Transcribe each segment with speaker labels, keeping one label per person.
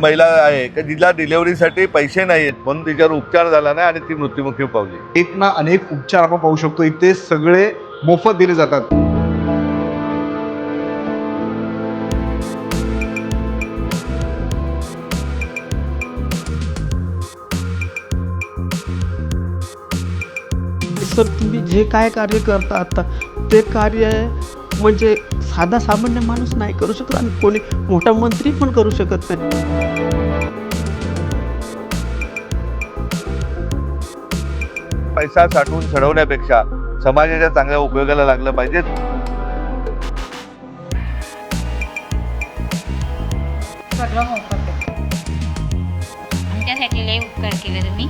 Speaker 1: महिला आहे की जिला डिलेव्हरीसाठी पैसे नाही आहेत म्हणून तिच्यावर उपचार झाला नाही आणि ती मृत्युमुखी पावली.
Speaker 2: एक ना अनेक उपचार आपण पाहू शकतो. इथे सगळे मोफत दिले जातात.
Speaker 3: सर तुम्ही जे काय कार्य करता आता ते कार्य म्हणजे साधा सामान्य माणूस नाही करू शकत आणि कोणी मोठा मंत्री पण करू शकत नाही.
Speaker 1: पैसा साठवून चढवण्यापेक्षा समाजाच्या चांगल्या उपयोगाला लागलं पाहिजे
Speaker 4: आमच्यासाठी लय उपकार केले तुम्ही.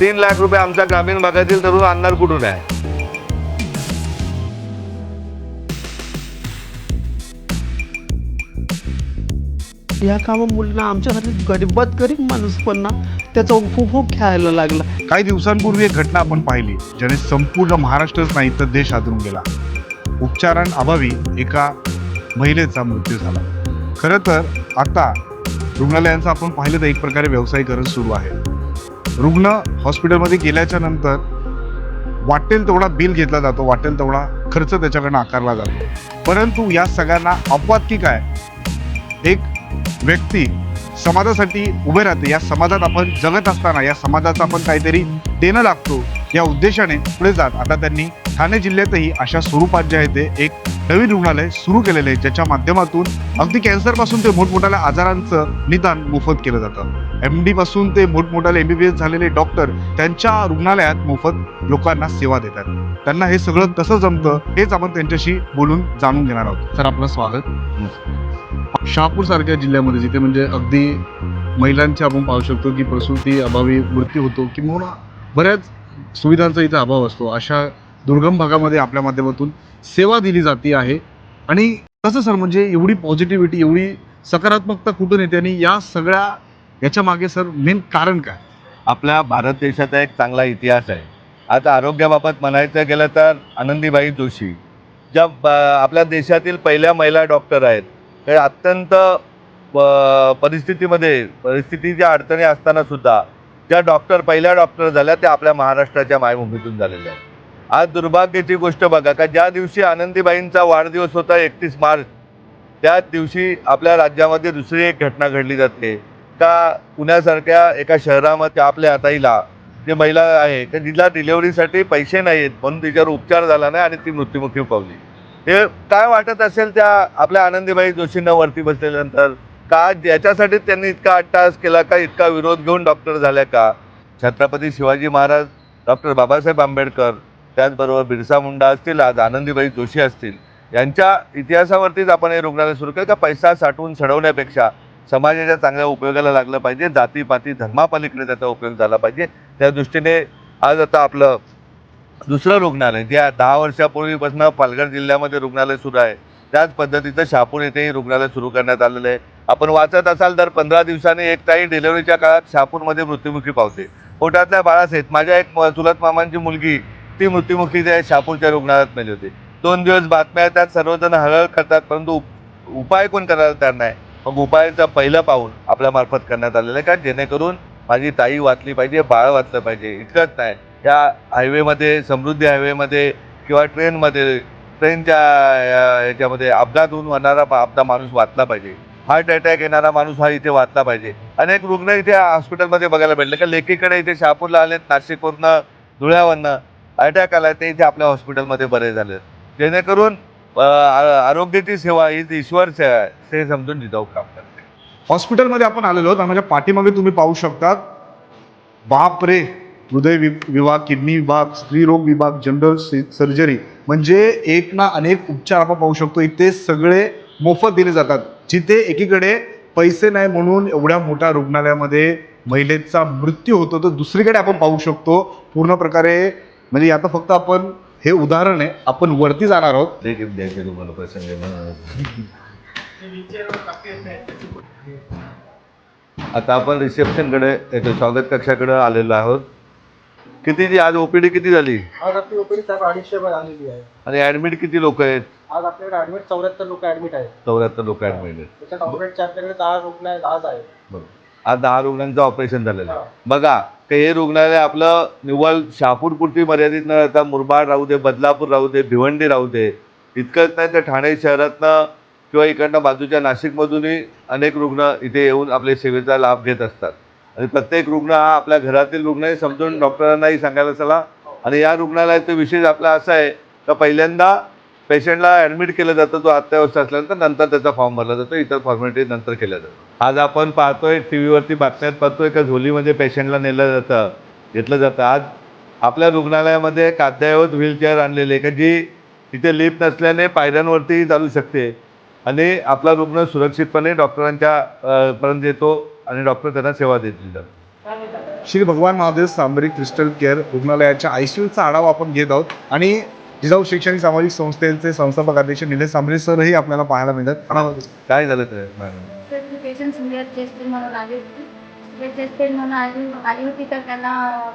Speaker 1: तीन लाख रुपये आमच्या ग्रामीण भागातील तरुण आणणार कुठून आहे?
Speaker 3: या कामामुळे आमच्यासाठी गरीबात गरीब माणूस पण ना त्याचा उपभोग घ्यायला लागला.
Speaker 2: काही दिवसांपूर्वी एक घटना आपण पाहिली ज्याने संपूर्ण महाराष्ट्रच नाही तर देश हादरून गेला. उपचारांअभावी एका महिलेचा मृत्यू झाला. खरं तर आता रुग्णालयांचा आपण पाहिलं तर एक प्रकारे व्यावसायिकरण सुरू आहे. रुग्ण हॉस्पिटलमध्ये गेल्याच्यानंतर वाटेल तेवढा बिल घेतला जातो वाटेल तेवढा खर्च त्याच्याकडनं आकारला जातो. परंतु या सगळ्यांना अपवाद की काय? एक व्यक्ती समाजासाठी उभे राहते या समाजात आपण जगत असताना या समाजाचा आपण काहीतरी देणं लागतो या उद्देशाने पुढे जात. आता त्यांनी ठाणे जिल्ह्यातही अशा स्वरूपात जे आहे ते एक नवीन रुग्णालय सुरू केलेलं आहे ज्याच्या माध्यमातून अगदी कॅन्सरपासून ते मोठमोठ्या आजारांचं निदान मोफत केलं जातं. एम डी पासून ते मोठमोठ्याले एम बी बी एस झालेले डॉक्टर त्यांच्या रुग्णालयात मोफत लोकांना सेवा देतात त्यांना हे सगळं कसं जमतं हेच आपण त्यांच्याशी बोलून जाणून घेणार आहोत. सर आपलं स्वागत. शहापूर सारख्या जिल्ह्यामध्ये जिथे म्हणजे अगदी महिलांचे आपण पाहू शकतो की प्रसूती अभावी मृत्यू होतो किंवा बऱ्याच सुविधांचा इथे अभाव असतो अशा दुर्गम भागामध्ये आपल्या माध्यमातून सेवा दिली जाते आहे. आणि कसं सर म्हणजे एवढी पॉझिटिव्हिटी एवढी सकारात्मकता कुठून येते? आणि या सगळ्या याच्या मागे सर मेन कारण काय?
Speaker 1: आपल्या भारत देशाचा एक चांगला इतिहास आहे. आता आरोग्याबाबत म्हणायचं गेलं तर आनंदीबाई जोशी ज्या ब- आपल्या देशातील पहिल्या महिला डॉक्टर आहेत हे अत्यंत प- परिस्थितीमध्ये परिस्थितीच्या अडचणी असताना सुद्धा ज्या डॉक्टर पहिल्या डॉक्टर झाल्या त्या आपल्या महाराष्ट्राच्या मायभूमीतून झालेल्या आहेत. आज दुर्भाग्याची गोष्ट बघा का ज्या दिवशी आनंदीबाईंचा वाढदिवस होता एकतीस मार्च त्याच दिवशी आपल्या राज्यामध्ये दुसरी एक घटना घडली जाते. का पुण्यासारख्या एका शहरामध्ये आपल्या हाताईला जे महिला आहे तर जिला डिलेवरीसाठी पैसे नाही आहेत म्हणून तिच्यावर उपचार झाला नाही आणि ती मृत्युमुखी पावली हे काय वाटत असेल त्या आपल्या आनंदीबाई जोशींना वरती बसल्यानंतर? का याच्यासाठी त्यांनी इतका अट्टास केला का इतका विरोध घेऊन डॉक्टर झाल्या का? छत्रपती शिवाजी महाराज डॉक्टर बाबासाहेब आंबेडकर त्याचबरोबर बिरसा मुंडा असतील आज आनंदीबाई जोशी असतील यांच्या इतिहासावरतीच आपण हे रुग्णालय सुरू केलं. का पैसा साठवून सडवण्यापेक्षा समाजाच्या चांगल्या उपयोगाला लागलं पाहिजे जातीपाती धर्मापलीकडे त्याचा उपयोग झाला पाहिजे. त्या दृष्टीने आज आता आपलं दुसरं रुग्णालय जे दहा वर्षापूर्वीपासून पालघर जिल्ह्यामध्ये रुग्णालय सुरू आहे. त्याच पद्धतीचं शहापूर येथेही रुग्णालय सुरू करण्यात आलेलं आहे. आपण वाचत असाल तर पंधरा दिवसांनी एक ताई डिलेव्हरीच्या काळात शहापूरमध्ये मृत्युमुखी पावते. पोटातल्या बाळासहित माझ्या एक म- चुलत मामांची मुलगी ती मृत्युमुखी त्या शापूरच्या रुग्णालयात नेली होती. दोन दिवस बातम्या येतात सर्वजण हळहळ करतात परंतु उप- उपाय कोण करायला तयार नाही मग उपायाचं पहिलं पाऊल आपल्या मार्फत करण्यात आलेलं आहे का? जेणेकरून माझी ताई वाचली पाहिजे बाळ वाचलं पाहिजे इतकंच नाही. या हायवेमध्ये समृद्धी हायवेमध्ये किंवा ट्रेनमध्ये ट्रेनच्या याच्यामध्ये अपघात होऊन होणारा पा- आपला माणूस वाचला पाहिजे. हार्ट अटॅक येणारा माणूस हा इथे वाचला पाहिजे. अनेक रुग्ण इथे हॉस्पिटलमध्ये बघायला भेटले. का लेकीकडे इथे शहापूरला आलेत नाशिकवरनं धुळ्यावरनं. अटॅक आला ते इथे आपल्या हॉस्पिटलमध्ये बरे झाले. जेणेकरून आरोग्याची सेवा ही ईश्वर सेवा आहे ते समजून जिजाऊ काम करते.
Speaker 2: हॉस्पिटलमध्ये आपण आलेलो आहोत माझ्या पाठीमागे तुम्ही पाहू शकता बाप रे हृदय वि विभाग किडनी विभाग स्त्रीरोग विभाग जनरल सर्जरी म्हणजे एक ना अनेक उपचार आपण पाहू शकतो. इथे सगळे मोफत दिले जातात. जिथे एकीकडे पैसे नाही म्हणून एवढ्या मोठ्या रुग्णालयामध्ये महिलेचा मृत्यू होतो तर दुसरीकडे आपण पाहू शकतो. पूर्ण प्रकारे म्हणजे आता फक्त आपण हे उदाहरण आहे आपण वरती जाणार आहोत.
Speaker 1: ते गिफ्ट द्यायचे तुम्हाला प्रसंग आता आपण रिसेप्शनकडे याच्या स्वागत कक्षाकडे आलेलो आहोत. कितीची आज ओपीडी किती झाली?
Speaker 5: आज आपली ओपीडी साहेब अडीचशे आलेली आहे.
Speaker 1: आणि ऍडमिट किती लोक आहेत?
Speaker 5: आज आपल्याकडे ऍडमिट चौऱ्याहत्तर लोक ऍडमिट आहेत.
Speaker 1: चौऱ्याहत्तर लोक ऍडमिट आहेत.
Speaker 5: त्याच्यात आपल्याकडे दहा रुग्ण आहेत आज आहे.
Speaker 1: बरोबर. आज दहा रुग्णांचं ऑपरेशन झालेलं आहे. बघा की हे रुग्णालय आपलं निव्वळ शहापूरपुरती मर्यादित न राहता मुरबाड राहू दे बदलापूर राहू दे भिवंडी राहू दे इतकंच नाही तर ठाणे शहरातनं किंवा इकडनं बाजूच्या नाशिकमधूनही अनेक रुग्ण इथे येऊन आपल्या सेवेचा लाभ घेत असतात. आणि प्रत्येक रुग्ण हा आपल्या घरातील रुग्ण आहे समजून डॉक्टरांनाही सांगायला चला. आणि या रुग्णालयाचं विशेष आपला असा आहे का पहिल्यांदा पेशंटला ॲडमिट केलं जातं तो अत्यावस्था असल्यानंतर नंतर त्याचा फॉर्म भरला जातो. इतर फॉर्मॅलिटी नंतर केल्या जातं आज आपण पाहतोय टी व्हीवरती बातम्यात पाहतोय का झोलीमध्ये म्हणजे पेशंटला नेलं जातं घेतलं जातं. आज आपल्या रुग्णालयामध्ये एक अद्ययावत व्हीलचेअर आणलेली आहे का जी तिथे लिफ्ट नसल्याने पायऱ्यांवरती चालू शकते. आणि आपला रुग्ण सुरक्षितपणे डॉक्टरांच्या पर्यंत येतो आणि डॉक्टर त्यांना सेवा देतील. जातात
Speaker 2: श्री भगवान महादेव सांबरी क्रिस्टल केअर रुग्णालयाच्या आयसीयूचा आढावा आपण घेत आहोत. आणि जिजाऊ शैक्षणिक सामाजिक संस्थेचे संस्थापक अध्यक्ष निलेश सांबरे सरही आपल्याला पाहायला मिळतात.
Speaker 1: काय झालं
Speaker 6: तर? म्हणून आली होती. तर त्यांना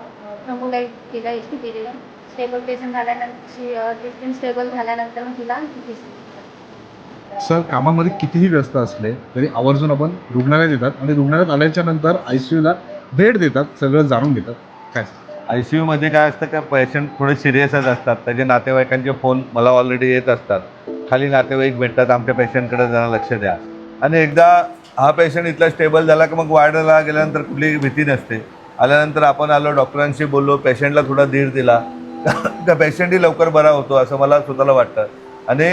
Speaker 6: प्रमोलाईट केलं एस टी केलेलं. स्टेबल पेशंट झाल्यानंतर चेस्ट पेन स्टेबल झाल्यानंतर मग तिला
Speaker 2: सर कामामध्ये कितीही व्यस्त असले तरी आवर्जून आपण रुग्णालयात येतात आणि रुग्णालयात आल्याच्यानंतर आय सी यूला भेट देतात सगळं जाणून घेतात. काय
Speaker 1: आय सी यूमध्ये काय असतं का पेशंट थोडे सिरियसच असतात. त्याचे नातेवाईकांचे फोन मला ऑलरेडी येत असतात. खाली नातेवाईक भेटतात आमच्या पेशंटकडे जरा लक्ष द्या. आणि एकदा हा पेशंट इथला स्टेबल झाला की मग वार्डला गेल्यानंतर कुठलीही भीती नसते. आल्यानंतर आपण आलो डॉक्टरांशी बोललो पेशंटला थोडा धीर दिला. त्या पेशंटही लवकर बरा होतो असं मला स्वतःला वाटतं. आणि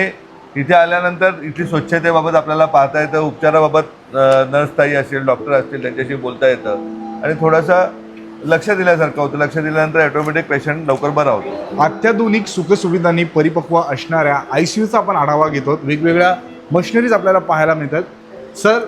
Speaker 1: इथे आल्यानंतर इथली स्वच्छतेबाबत आपल्याला पाहता येतं उपचाराबाबत नर्सताई असेल डॉक्टर असतील त्यांच्याशी बोलता येतं. आणि थोडंसं लक्ष दिल्यासारखं होतं. लक्ष दिल्यानंतर ऑटोमॅटिक पेशंट लवकर बरा होतो.
Speaker 2: अत्याधुनिक सुखसुविधांनी परिपक्व असणाऱ्या आय सी यूचा आपण आढावा घेतो. वेगवेगळ्या मशिनरीज आपल्याला पाहायला मिळतात. सर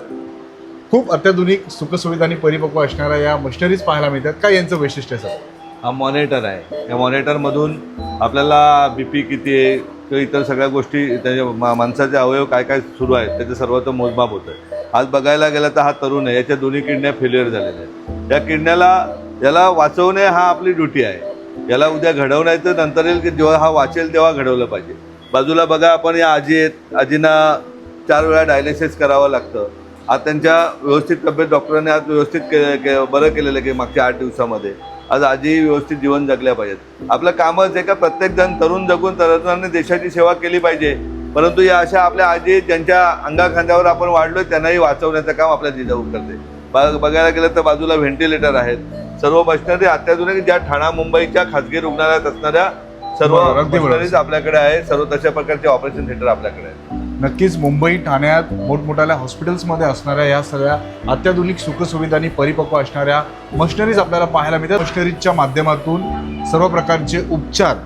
Speaker 2: खूप अत्याधुनिक सुखसुविधांनी परिपक्व असणाऱ्या या मशिनरीज पाहायला मिळतात. काय यांचं वैशिष्ट्य सर
Speaker 1: हा मॉनिटर आहे. या मॉनिटरमधून आपल्याला बी पी किती आहे किंवा इतर सगळ्या गोष्टी त्याच्या मा माणसाचे अवयव काय काय सुरू आहेत त्याचं सर्वत्र मोजमाप होतं आज बघायला गेलं तर हा तरुण आहे. याच्या दोन्ही किडन्या फेल्युअर झालेल्या आहेत. या किडन्याला याला वाचवणे हा आपली ड्युटी आहे. याला उद्या घडवण्याचं नंतर येईल की जेव्हा हा वाचेल तेव्हा घडवलं पाहिजे. बाजूला बघा आपण या आजी आहेत. आजींना चार वेळा डायलिसिस करावं लागतं. आज त्यांच्या व्यवस्थित तब्येत डॉक्टरांनी आज व्यवस्थित के, के बरं केलेलं आहे की मागच्या आठ दिवसामध्ये. आज आजी व्यवस्थित जीवन जगल्या पाहिजेत. आपलं कामच आहे का प्रत्येक जण तरुण जगून तरुणांनी देशाची सेवा केली पाहिजे. परंतु या अशा आपल्या आजी ज्यांच्या अंगाखांद्यावर आपण वाढलोय त्यांनाही वाचवण्याचं काम आपल्या जिजाऊ करते. बघ बघायला गेलं तर बाजूला व्हेंटिलेटर आहेत. सर्व मशिनरी अत्याधुनिक ज्या ठाणा मुंबईच्या खासगी रुग्णालयात असणाऱ्या सर्व. मशिनरीज आपल्याकडे आहे. सर्व तशा प्रकारचे ऑपरेशन थिएटर आपल्याकडे आहे.
Speaker 2: नक्कीच मुंबई ठाण्यात मोठमोठ्या हॉस्पिटल्समध्ये असणाऱ्या या सगळ्या अत्याधुनिक सुखसुविधांनी परिपक्व असणाऱ्या मशिनरीज आपल्याला पाहायला मिळतात. मशिनरीजच्या माध्यमातून सर्व प्रकारचे उपचार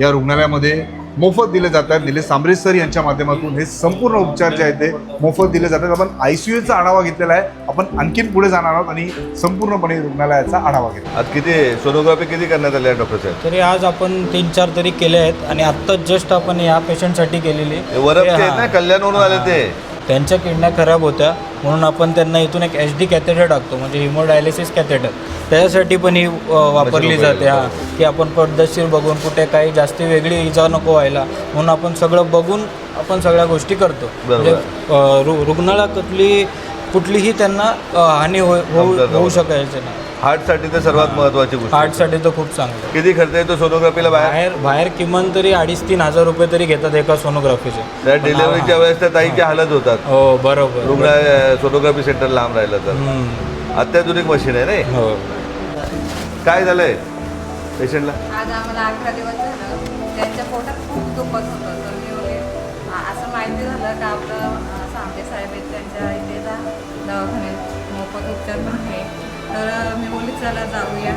Speaker 2: या रुग्णालयामध्ये मोफत दिले जातात. निलेश सांबरे सर यांच्या माध्यमातून हे संपूर्ण उपचार जे आहेत ते मोफत दिले जातात. आपण आय सी यूचा आढावा घेतलेला आहे. आपण आणखीन पुढे जाणार आहोत आणि संपूर्णपणे रुग्णालयाचा आढावा घेतो
Speaker 1: आज किती सोनोग्राफी किती करण्यात आली आहे डॉक्टर साहेब?
Speaker 7: तरी आज आपण तीन चार तरी केले आहेत आणि आत्ताच जस्ट आपण या पेशंटसाठी केलेली
Speaker 1: हे वरपचे आहेत ना
Speaker 7: हा.
Speaker 1: कल्याणवरून आले ते.
Speaker 7: त्यांच्या किडन्या खराब होत्या म्हणून आपण त्यांना इथून एक एच डी कॅथेटर टाकतो म्हणजे हिमोडायलिसिस कॅथेटर. त्याच्यासाठी पण ही वापरली जाते हा. की आपण पद्धतशीर बघून कुठे काही जास्त वेगळी इजा नको व्हायला म्हणून आपण सगळं बघून आपण सगळ्या गोष्टी करतो. म्हणजे अ, रु रुग्णालयातली कुठलीही त्यांना हानी हो- होऊ होऊ. शकायचं नाही.
Speaker 1: हार्टसाठी तर सर्वात महत्वाची गोष्ट.
Speaker 7: हार्टसाठी तर खूप चांगलं.
Speaker 1: किती खर्च येतो सोनोग्राफीला बाहेर?
Speaker 7: बाहेर बाहेर किमान तरी अडीच तीन हजार रुपये तरी घेतात एका सोनोग्राफीचे.
Speaker 1: त्या डिलिव्हरीच्या वेळेस तर ताईची हालत होतात.
Speaker 7: हो बरोबर.
Speaker 1: रुग्ण सोनोग्राफी सेंटर लांब राहिलं तर.
Speaker 7: हम्म.
Speaker 1: अत्याधुनिक मशीन आहे नाही
Speaker 7: हो.
Speaker 1: काय झालंय पेशंटला
Speaker 4: आज आम्हाला अठरा दिवस झालं. त्यांच्या पोटात खूप दुखत होतं. तर मी बोलले आ- असं माहिती झालं का आपलं अं, सांबे साहेब आहेत त्यांच्या इथे जा दवाखान्यात मोफत उपचार पण आहे. तर मी बोलली चला जाऊया.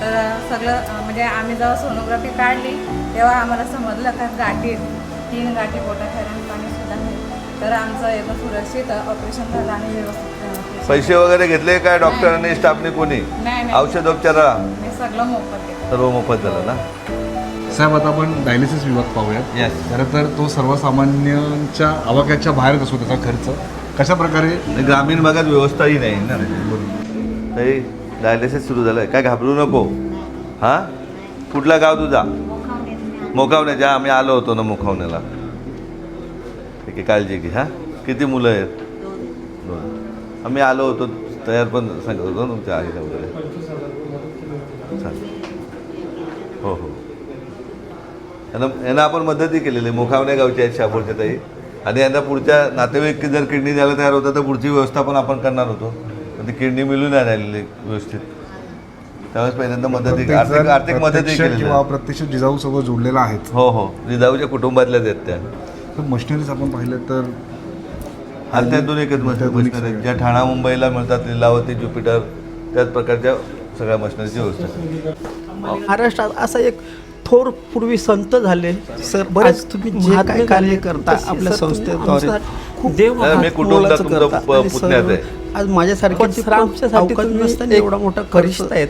Speaker 4: तर सगळं म्हणजे आम्ही जेव्हा सोनोग्राफी काढली तेव्हा आम्हाला समजलं का गाठी. तीन गाठी आणि पाणीसुद्धा आहे तर आमचं एकदम सुरक्षित ऑपरेशन झालं आणि व्यवस्थित
Speaker 1: पैसे वगैरे घेतले काय डॉक्टरांनी स्टाफने कोणी? औषधोपचारा
Speaker 4: मी सगळं मोफत आहे
Speaker 1: सर्व मोफत झालं ना?
Speaker 2: साहेब आता आपण डायलिसिस विभाग पाहूयात.
Speaker 1: येस
Speaker 2: खरं तर तो सर्वसामान्यांच्या आवाक्याच्या बाहेरच असतो त्याचा खर्च. कशा प्रकारे
Speaker 1: ग्रामीण भागात व्यवस्थाही नाही ना ताई डायलिसिस सुरू झालं आहे काय घाबरू नको. हां? कुठला गाव तुझा? जा आम्ही आलो होतो ना मोकावण्याला. ठीक आहे काळजी घे हां? किती मुलं आहेत? दोन. आम्ही आलो होतो तयार पण सांगत होतो ना तुमच्या आईला वगैरे. चालेल. हो हो. यांना यांना आपण मदतही केलेली आहे. मोखावण्या गावच्या आहेत शापूरच्या ताई. आणि यांना पुढच्या नातेवाईक जर किडनी द्यायला तयार होतं तर पुढची व्यवस्था पण आपण करणार होतो. ती किडनी मिळून नाही राहिलेली व्यवस्थित त्यावेळेस पहिल्यांदा मदतही आर्थिक आर्थिक केलेली
Speaker 2: किंवा
Speaker 1: आहे.
Speaker 2: प्रत्यक्ष जिजाऊ सोबत जोडलेला आहेत
Speaker 1: हो हो जिजाऊच्या कुटुंबातल्याच आहेत त्या
Speaker 2: तर मशिनरीज आपण पाहिलं तर
Speaker 1: अत्याधुनिक एकच मशिनरी आहेत. ज्या ठाणा मुंबईला मिळतात लिलावती ज्युपिटर त्याच प्रकारच्या सगळ्या मशिनरीची व्यवस्था.
Speaker 3: महाराष्ट्रात असा एक थोर पूर्वी संत झाले सर बरेच तुम्ही जे काय कार्य करता आपल्या संस्थेद्वारे खूप देव
Speaker 1: मी कुटुंबात
Speaker 3: मोलाचं
Speaker 1: तुमचं
Speaker 3: करता.
Speaker 1: प-
Speaker 3: आणि
Speaker 1: पुतण्यात
Speaker 3: सर,
Speaker 1: आहे.
Speaker 3: आज
Speaker 8: एक
Speaker 3: एवढा मोठा खर्च
Speaker 8: आहेत.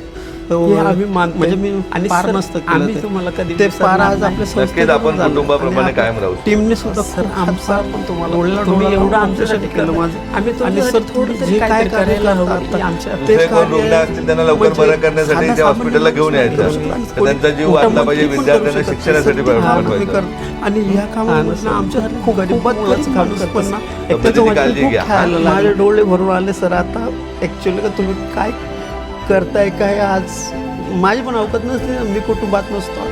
Speaker 8: हे आम्ही मानतो.
Speaker 3: म्हणजे मी
Speaker 8: आणि
Speaker 3: पार
Speaker 8: सर,
Speaker 3: नसतं केलं
Speaker 8: आम्ही
Speaker 3: ते.
Speaker 8: तुम्हाला कधी
Speaker 3: ते
Speaker 8: विसरणार
Speaker 3: पार आज
Speaker 8: नाही.
Speaker 3: आपल्या
Speaker 1: नक्कीच
Speaker 3: संस्थेतून
Speaker 1: आपण
Speaker 3: झालं.
Speaker 1: कुटुंबाप्रमाणे
Speaker 3: आणि
Speaker 1: कायम राहू
Speaker 3: टीमने सुद्धा
Speaker 8: सर,
Speaker 3: खूप
Speaker 8: आमचा
Speaker 3: आमचा पण तुम्हाला
Speaker 8: डोळा
Speaker 3: तुम्ही
Speaker 8: डोळा
Speaker 3: एवढं
Speaker 8: लावून
Speaker 3: आमच्यासाठी
Speaker 8: आमच्यासाठी
Speaker 3: केलं
Speaker 8: केलं.
Speaker 3: माझं
Speaker 8: आम्ही
Speaker 3: आणि
Speaker 8: तुमच्यासाठी
Speaker 3: सर
Speaker 8: थोडं तरी
Speaker 3: जे काय
Speaker 8: काहीतरी
Speaker 3: कार्य
Speaker 8: करायला हवं
Speaker 3: करता
Speaker 8: की आमच्या-
Speaker 3: ते
Speaker 1: दुसरे कोण
Speaker 3: कार्य
Speaker 1: रुग्ण असतील त्यांना लवकर
Speaker 3: म्हणजे
Speaker 1: बरं करण्यासाठी
Speaker 3: साधा
Speaker 1: त्या हॉस्पिटलला घेऊन यायचं तर त्यांचा जीव वाचला पाहिजे विद्यार्थ्यांना शिक्षणासाठी.
Speaker 3: हा,
Speaker 1: पाठवायचं
Speaker 3: करता. आणि ह्या कामामध्ये आमच्यासाठी खूप माणूस. पण ना
Speaker 1: तब्येतीची
Speaker 3: माझ्या
Speaker 1: काळजी
Speaker 3: खूप
Speaker 1: घ्या.
Speaker 3: लागलं. माझे डोळे भरून आले सर आता ऍक्च्युली का तुम्ही काय करताय काय आज? माझी पण अवकत नसते मी कुटुंबात नसतो.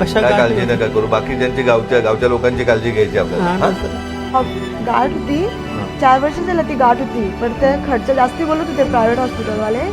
Speaker 3: अशा
Speaker 1: काय काळजी नका करू बाकी ज्यांची गावच्या गावच्या लोकांची काळजी घ्यायची आपल्याला.
Speaker 3: हा.
Speaker 9: गाठ होती. चार वर्ष झालं ती गाठ होती. पण ते खर्च जास्ती बोलत होते प्रायव्हेट हॉस्पिटलवाले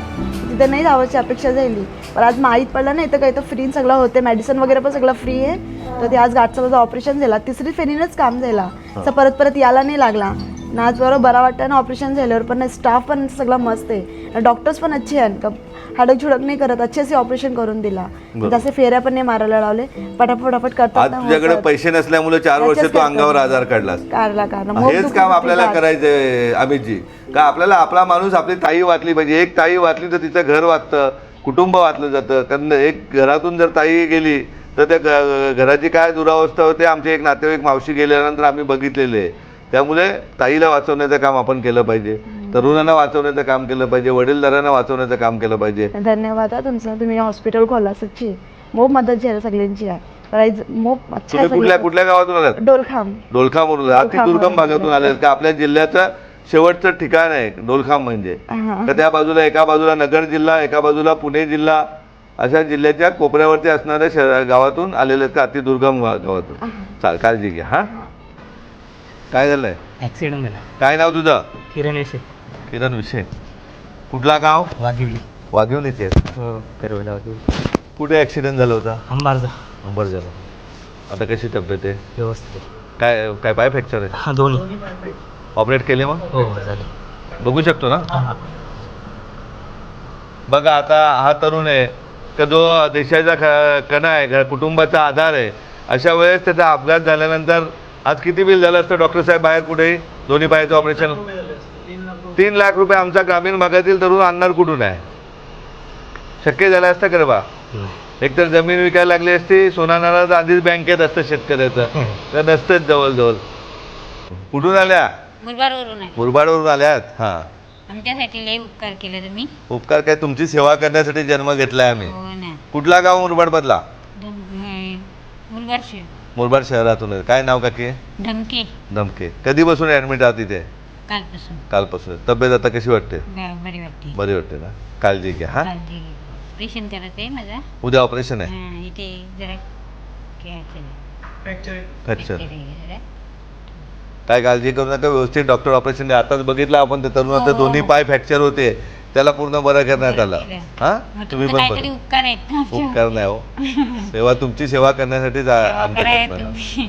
Speaker 9: तिथे नाही जावयाची अपेक्षा झाली. पण आज माहीत पडलं नाही तर काही तर फ्री सगळं होते मेडिसिन वगैरे पण सगळं फ्री आहे. तर ते आज गाठचं माझं ऑपरेशन झाला. तिसरी फेरीनंच काम झाला. तर परत परत यायला नाही लागला. ना आज बरोबर बरा वाटतं ना ऑपरेशन झाल्यावर. पण स्टाफ पण सगळं मस्त आहे. डॉक्टर्स पण अच्छे आहेत. का हाडक झुडक नाही करत. अच्छे असे ऑपरेशन करून दिला. जसे फेऱ्या पण नाही मारायला लावले. पटापट पटापट करतात ना,
Speaker 1: तुझ्याकडे
Speaker 9: होतात.
Speaker 1: पैसे नसल्यामुळे चार वर्ष तू. अंगावर आजार काढलास.
Speaker 9: काढला काढला. मग
Speaker 1: हेच काम आपल्याला. करायचंय अमितजी. का आपल्याला आपला माणूस आपली ताई वाचली पाहिजे. एक ताई वाचली तर तिचं घर वाचतं कुटुंब वाचलं जातं. कारण एक घरातून जर ताई गेली तर त्या घ- घराची काय दुरावस्था होते आमचे एक नातेवाईक मावशी गेल्यानंतर आम्ही बघितलेले. आहे त्यामुळे ताईला वाचवण्याचं काम आपण केलं पाहिजे तरुणांना वाचवण्याचं काम केलं पाहिजे वडीलधाऱ्यांना वाचवण्याचं काम केलं पाहिजे.
Speaker 9: धन्यवाद हा तुमचं तुम्ही हॉस्पिटल खोला सच्ची मोप मदत झाली सगळ्यांची. आहे प्राईज मोप अच्छा
Speaker 1: तुम्ही
Speaker 9: आहे
Speaker 1: कुठल्या
Speaker 9: सगळं.
Speaker 1: कुठल्या गावातून आलात?
Speaker 9: डोलखाम
Speaker 1: डोलखामवरून अति दुर्गम. भागातून आले का? आपल्या जिल्ह्याचं शेवटचं ठिकाण आहे डोलखाम म्हणजे.
Speaker 9: हा.
Speaker 1: तर त्या बाजूला एका बाजूला नगर जिल्हा एका बाजूला पुणे जिल्हा अशा जिल्ह्याच्या कोपऱ्यावरती असणाऱ्या शहरा गावातून आलेले आहेत का? अतिदुर्गम गा- गावातून. चाल काळजी घ्या हा. काय झालंय?
Speaker 8: ॲक्सिडेंट झाला.
Speaker 1: काय नाव तुझं?
Speaker 8: किरण विषय
Speaker 1: किरण विषय कुठला गाव?
Speaker 8: वाघिवली.
Speaker 1: वाघेऊन येते
Speaker 8: हो. पेरवला वाघिवली.
Speaker 1: कुठे ऍक्सिडेंट झाला होता?
Speaker 8: अंबारचा.
Speaker 1: बरं झालं. आता कशी तब्येत आहे?
Speaker 8: व्यवस्थित
Speaker 1: काय काय पाय फ्रॅक्चर आहे?
Speaker 8: हा दोन्ही.
Speaker 1: ऑपरेट केले मग?
Speaker 8: हो हो झाले.
Speaker 1: बघू शकतो ना? बघा आता हा तरुण आहे. का जो देशाचा ख कणा आहे घ- कुटुंबाचा आधार आहे अशा वेळेस त्याचा अपघात झाल्यानंतर आज किती बिल झालं असतं? डॉक्टर साहेब बाहेर कुठे? दोन्ही पायाचं ऑपरेशन? तीन लाख रुपये आमचा ग्रामीण भागातील तरुण आणणार कुठून आहे? शक्य झालं असतं का बा? एकतर जमीन विकायला लागली असती सोना नारळ तर आधीच बँकेत असतं शेतकऱ्याचं. तर नसतंच जवळजवळ. कुठून आल्या?
Speaker 10: मुरबाडवरून
Speaker 1: आल्यात? हां.
Speaker 10: आमच्यासाठी लय उपकार केले तुम्ही.
Speaker 1: उपकार काय? तुमची सेवा करण्यासाठी जन्म घेतलाय आम्ही.
Speaker 10: हो
Speaker 1: कुठला गाव मुरबाड बदला
Speaker 10: मुरबाड
Speaker 1: मुरबाड शहरातून आहे. काय नाव काकी?
Speaker 10: धमके.
Speaker 1: धमके. कधी बसून ऍडमिट आहात तिथे
Speaker 10: कालपासून.
Speaker 1: कालपासून. तब्येत आता कशी वाटते?
Speaker 10: ब- बरी वाटते.
Speaker 1: बरी वाटते ना? काळजी घ्या हा?
Speaker 10: काळजी घे. ऑपरेशन करायचं आहे माझा.
Speaker 1: उद्या ऑपरेशन आहे?
Speaker 10: हा, इथे जरा काय जरा.
Speaker 1: काळजी करू नका व्यवस्थित डॉक्टर ऑपरेशन आताच बघितलं आपण ते तरुणाचे
Speaker 10: हो.
Speaker 1: दोन्ही पाय फ्रॅक्चर होते. त्याला पूर्ण बरं करण्यात आलं.
Speaker 10: केलं.
Speaker 1: हा? तुम्ही पण
Speaker 10: काहीतरी
Speaker 1: बरं.
Speaker 10: उपकार आहेत ना आमच्यावर.
Speaker 1: उपकार नाही हो. सेवा तुमची सेवा करण्यासाठी
Speaker 10: तुम्ही.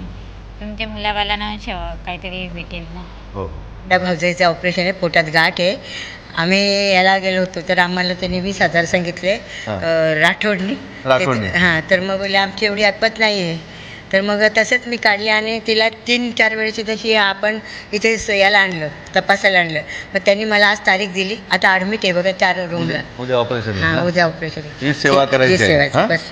Speaker 10: तुमच्या मुलाबालांना शेवा काहीतरी भेटेल ना.
Speaker 1: हो.
Speaker 11: त्या भावजाईचं ऑपरेशन आहे पोटात गाठ आहे. आम्ही याला गेलो होतो तर आम्हाला त्यांनी वीस हजार सांगितले.
Speaker 1: हां.
Speaker 11: अं, राठोडनी.
Speaker 1: राठोडनी.
Speaker 11: हां तर मग बोलले आमची एवढी ऐपत नाही आहे तर मग तसंच मी काढली आणि तिला तीन चार वेळेची तशी आपण इथे स- याला आणलं तपासायला आणलं. मग त्यांनी मला आज तारीख दिली. आता ॲडमिट आहे बघा चार रूमला
Speaker 1: उद्या ऑपरेशन
Speaker 11: हां उद्या ऑपरेशन
Speaker 1: ही सेवा करायची?
Speaker 11: बस.